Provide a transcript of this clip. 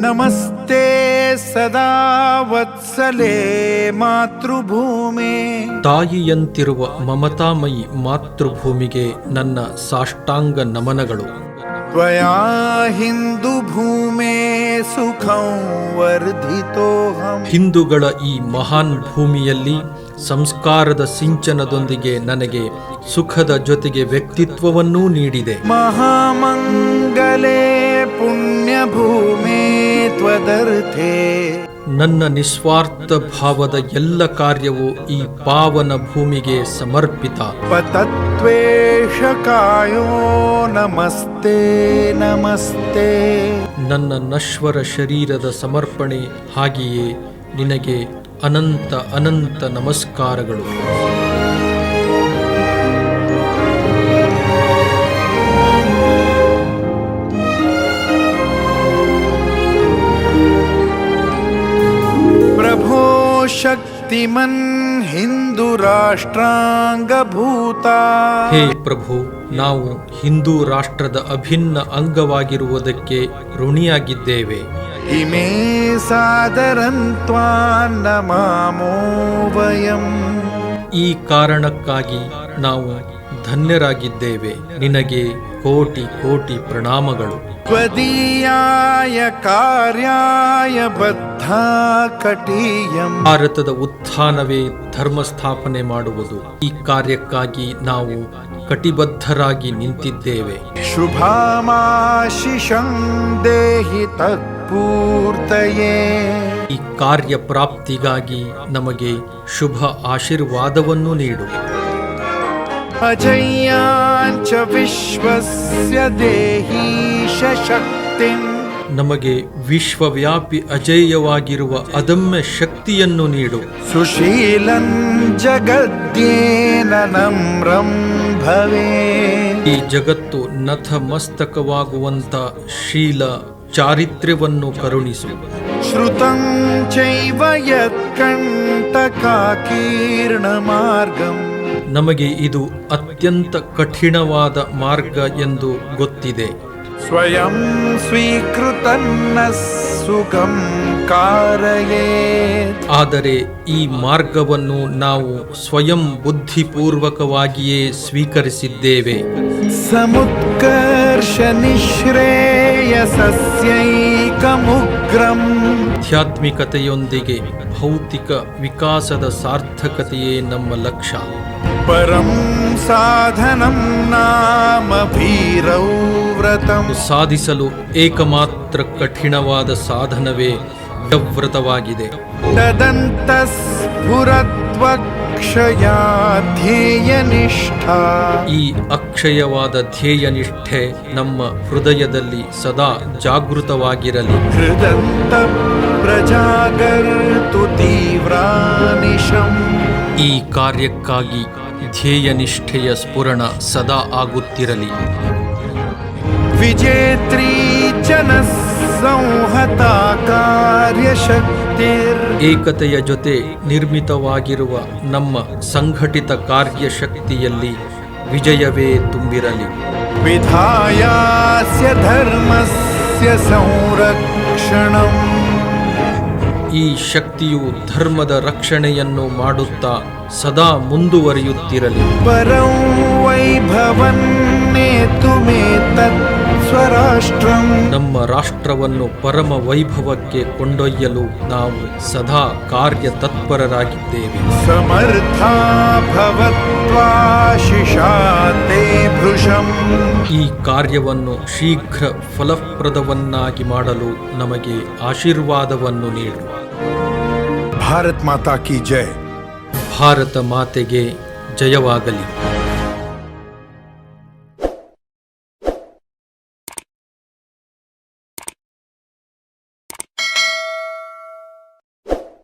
ನಮಸ್ತೆ ಸದಾ ವತ್ಸಲೆ ಮಾತೃಭೂಮಿ. ತಾಯಿಯಂತಿರುವ ಮಮತಾಮಯಿ ಮಾತೃಭೂಮಿಗೆ ನನ್ನ ಸಾಷ್ಟಾಂಗ ನಮನಗಳು. ತ್ವಯಾ ಹಿಂದೂ ಭೂಮಿ ಸುಖ ವರ್ಧಿತೋ ಹಿಂದೂಗಳ ಈ ಮಹಾನ್ ಭೂಮಿಯಲ್ಲಿ ಸಂಸ್ಕಾರದ ಸಿಂಚನದೊಂದಿಗೆ ನನಗೆ ಸುಖದ ಜೊತೆಗೆ ವ್ಯಕ್ತಿತ್ವವನ್ನೂ ನೀಡಿದೆ. ಮಹಾಮಂಗಲೇ ಪುಣ್ಯ ಭೂಮಿ ತ್ವದರ್ಥೆ ನನ್ನ ನಿಸ್ವಾರ್ಥ ಭಾವದ ಎಲ್ಲ ಕಾರ್ಯವು ಈ ಪಾವನ ಭೂಮಿಗೆ ಸಮರ್ಪಿತ. ಪತತ್ವೇಷಕಾಯೋ ನಮಸ್ತೆ ನಮಸ್ತೆ. ನನ್ನ ನಶ್ವರ ಶರೀರದ ಸಮರ್ಪಣೆ ಹಾಗೆಯೇ ನಿನಗೆ ಅನಂತ ಅನಂತ ನಮಸ್ಕಾರಗಳು. ಶಕ್ತಿಮನ್ ಹಿಂದೂ ರಾಷ್ಟ್ರಾಂಗಭೂತ ಹೇ ಪ್ರಭು ನಾವು ಹಿಂದೂ ರಾಷ್ಟ್ರದ ಅಭಿನ್ನ ಅಂಗವಾಗಿರುವುದಕ್ಕೆ ಋಣಿಯಾಗಿದ್ದೇವೆ. ಇಮೇ ಸಾದರಂತ್ವಾನ್ನಮಾಮೋ ವಯಂ. ಈ ಕಾರಣಕ್ಕಾಗಿ ನಾವು ಧನ್ಯರಾಗಿದ್ದೇವೆ. ನಿನಗೆ ಕೋಟಿ ಕೋಟಿ ಪ್ರಣಾಮಗಳು. ತ್ವದೀಯಾಯ ಕಾರ್ಯಾಯ ಬದ್ಧ ಕಟಿಯ. ಭಾರತದ ಉತ್ಥಾನವೇ ಧರ್ಮ ಸ್ಥಾಪನೆ ಮಾಡುವುದು. ಈ ಕಾರ್ಯಕ್ಕಾಗಿ ನಾವು ಕಟಿಬದ್ಧರಾಗಿ ನಿಂತಿದ್ದೇವೆ. ಶುಭಾಮಾಶಿಷಂ ದೇಹಿ ತತ್ಪೂರ್ತಯೇ. ಈ ಕಾರ್ಯ ಪ್ರಾಪ್ತಿಗಾಗಿ ನಮಗೆ ಶುಭ ಆಶೀರ್ವಾದವನ್ನು ನೀಡು. ಅಜಯ್ಯಾಂಚ ವಿಶ್ವಸ್ಯ ದೇಹೀಶ ಶಕ್ತಿ ನಮಗೆ ವಿಶ್ವವ್ಯಾಪಿ ಅಜೇಯವಾಗಿರುವ ಅದಮ್ಯ ಶಕ್ತಿಯನ್ನು ನೀಡು. ಸುಶೀಲಂ ಜಗದ್ಯೇನ ನಮ್ರಂ ಭವೇ। ಈ ಜಗತ್ತು ನಥಮಸ್ತಕವಾಗುವಂತ ಶೀಲ ಚಾರಿತ್ರ್ಯವನ್ನು ಕರುಣಿಸು. ಶ್ರುತಂ ಚೈವ ಯತ್ಕಂಟಕಾಕೀರ್ಣ ಮಾರ್ಗಂ। ನಮಗೆ ಇದು ಅತ್ಯಂತ ಕಠಿಣವಾದ ಮಾರ್ಗ ಎಂದು ಗೊತ್ತಿದೆ. ಸ್ವಯಂ ಸ್ವೀಕೃತನ್ನ ಸುಖಂ ಕಾರಯೇ. ಆದರೆ ಈ ಮಾರ್ಗವನ್ನು ನಾವು ಸ್ವಯಂ ಬುದ್ಧಿಪೂರ್ವಕವಾಗಿಯೇ ಸ್ವೀಕರಿಸಿದ್ದೇವೆ. ಸಮತ್ಕರ್ಷ ನಿಶ್ರೇಯ ಆಧ್ಯಾತ್ಮಿಕತೆಯೊಂದಿಗೆ ಭೌತಿಕ ವಿಕಾಸದ ಸಾರ್ಥಕತೆಯೇ ನಮ್ಮ ಲಕ್ಷ್ಯ. ಪರಂ ಸಾಧನಂ ನಾಮ భీరౌ ವ್ರತಂ ಸಾಧಿಸಲು ಏಕಮಾತ್ರ ಕಠಿಣವಾದ ಸಾಧನವೇ ವ್ರತವಾಗಿದೆ. ತದಂತ ಧ್ಯೇಯನಿಷ್ಠಾ ಈ ಅಕ್ಷಯವಾದ ಧ್ಯೇಯ ನಿಷ್ಠೆ ನಮ್ಮ ಹೃದಯದಲ್ಲಿ ಸದಾ ಜಾಗೃತವಾಗಿರಲಿ. ಹೃದಂತ ಪ್ರಜಾಗರ್ತು ತೀವ್ರಾನಿಶಂ। ಈ ಕಾರ್ಯಕ್ಕಾಗಿ ಧ್ಯೇಯ ನಿಷ್ಠೆಯ ಸ್ಫುರಣ ಸದಾ ಆಗುತ್ತಿರಲಿ. ವಿಜೇತ್ರಿ ಜನ ಸಂಹತ ಕಾರ್ಯಶಕ್ತಿರ್ ಏಕತೆಯ ಜೊತೆ ನಿರ್ಮಿತವಾಗಿರುವ ನಮ್ಮ ಸಂಘಟಿತ ಕಾರ್ಯಶಕ್ತಿಯಲ್ಲಿ ವಿಜಯವೇ ತುಂಬಿರಲಿ. ವಿಧಾಯಾಸ್ಯ ಧರ್ಮಸ್ಯ ಸಂರಕ್ಷಣಂ ಈ ಶಕ್ತಿಯು ಧರ್ಮದ ರಕ್ಷಣೆಯನ್ನು ಮಾಡುತ್ತಾ ಸದಾ ಮುಂದುವರಿಯುತ್ತಿರಲಿ. ಪರಂ ವೈಭವನ್ನೇ ಸ್ವರಾಷ್ಟ್ರಂ. ನಮ್ಮ ರಾಷ್ಟ್ರವನ್ನು ಪರಮ ವೈಭವಕ್ಕೆ ಕೊಂಡೊಯ್ಯಲು ನಾವು ಸದಾ ಕಾರ್ಯ ತತ್ಪರರಾಗಿದ್ದೇವೆ ಈ ಕಾರ್ಯವನ್ನು ಶೀಘ್ರ ಫಲಪ್ರದವನ್ನಾಗಿ ಮಾಡಲು ನಮಗೆ ಆಶೀರ್ವಾದವನ್ನು ನೀಡು. ಭಾರತ್ ಮಾತಾ ಕಿ ಜಯ ಭಾರತ ಮಾತೆಗೆ ಜಯವಾಗಲಿ.